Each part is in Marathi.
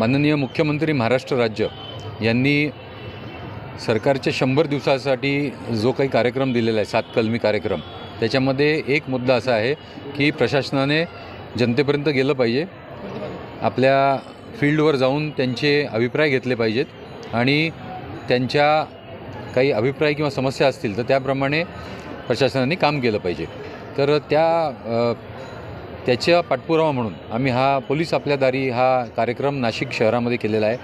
माननीय मुख्यमंत्री महाराष्ट्र राज्य यांनी सरकारच्या शंभर दिवसासाठी जो काही कार्यक्रम दिलेला आहे सात कलमी कार्यक्रम त्याच्यामध्ये एक मुद्दा असा आहे की प्रशासनाने जनतेपर्यंत गेलं पाहिजे. आपल्या फील्डवर जाऊन त्यांचे अभिप्राय घेतले पाहिजेत आणि त्यांच्या काही अभिप्राय किंवा समस्या असतील तर त्याप्रमाणे प्रशासनाने काम केलं पाहिजे. तर त्या त्याच्या पाठपुरावा म्हणून आम्ही हा पोलीस आपल्या दारी हा कार्यक्रम नाशिक शहरामध्ये केलेला आहे.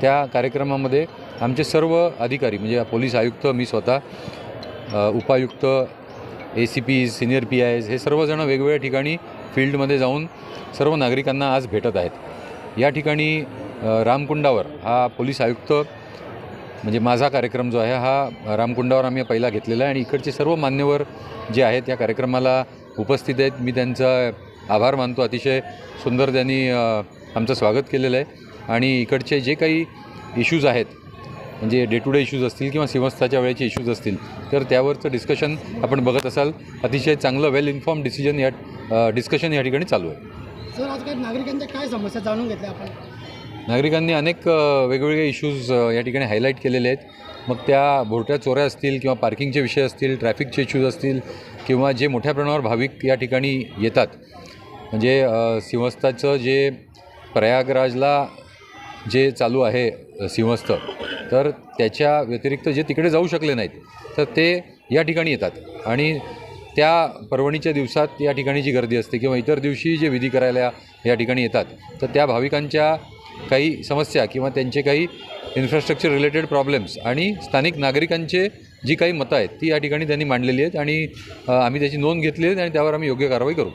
त्या कार्यक्रमामध्ये आमचे सर्व अधिकारी म्हणजे पोलीस आयुक्त मी स्वतः उपायुक्त A C P senior P I S हे सर्वजण वेगवेगळ्या ठिकाणी फील्डमध्ये जाऊन सर्व नागरिकांना आज भेटत आहेत. या ठिकाणी रामकुंडावर हा पोलीस आयुक्त म्हणजे माझा कार्यक्रम जो आहे हा रामकुंडावर आम्ही पहिला घेतलेला आहे आणि इकडचे सर्व मान्यवर जे आहेत या कार्यक्रमाला उपस्थित आहेत. मी त्यांचा आभार मानतो. अतिशय सुंदर त्यांनी आमचं स्वागत केलेलं आहे. आणि इकडचे जे काही इश्यूज आहेत म्हणजे डे टू डे इश्यूज असतील किंवा सिंहस्थाच्या वेळेचे इश्यूज असतील तर त्यावरचं डिस्कशन आपण बघत असाल. अतिशय चांगलं वेल इन्फॉर्म डिसिजन या डिस्कशन या ठिकाणी चालू आहे. सर आज काही नागरिकांच्या काय समस्या जाणून घेतल्या आपण? नागरिकांनी अनेक वेगवेगळे इश्यूज या ठिकाणी हायलाईट केलेले आहेत. मग त्या भोरट्या चोऱ्या असतील किंवा पार्किंगचे विषय असतील ट्रॅफिकचे इश्यूज असतील किंवा जे मोठ्या प्रमाणावर भाविक या ठिकाणी येतात म्हणजे सिंहस्थाचं जे प्रयागराजला जे चालू आहे सिंहस्थ तर त्याच्या व्यतिरिक्त जे तिकडे जाऊ शकले नाहीत तर ते या ठिकाणी येतात. आणि त्या पर्वणीच्या दिवसात या ठिकाणी जी गर्दी असते किंवा इतर दिवशी जे विधी करायला या ठिकाणी येतात तर त्या भाविकांच्या काही समस्या किंवा त्यांचे काही इन्फ्रास्ट्रक्चर रिलेटेड प्रॉब्लेम्स आणि स्थानिक नागरिकांचे जी काही मतं आहेत ती या ठिकाणी त्यांनी मांडलेली आहेत आणि आम्ही त्याची नोंद घेतली आहे आणि त्यावर आम्ही योग्य कारवाई करू.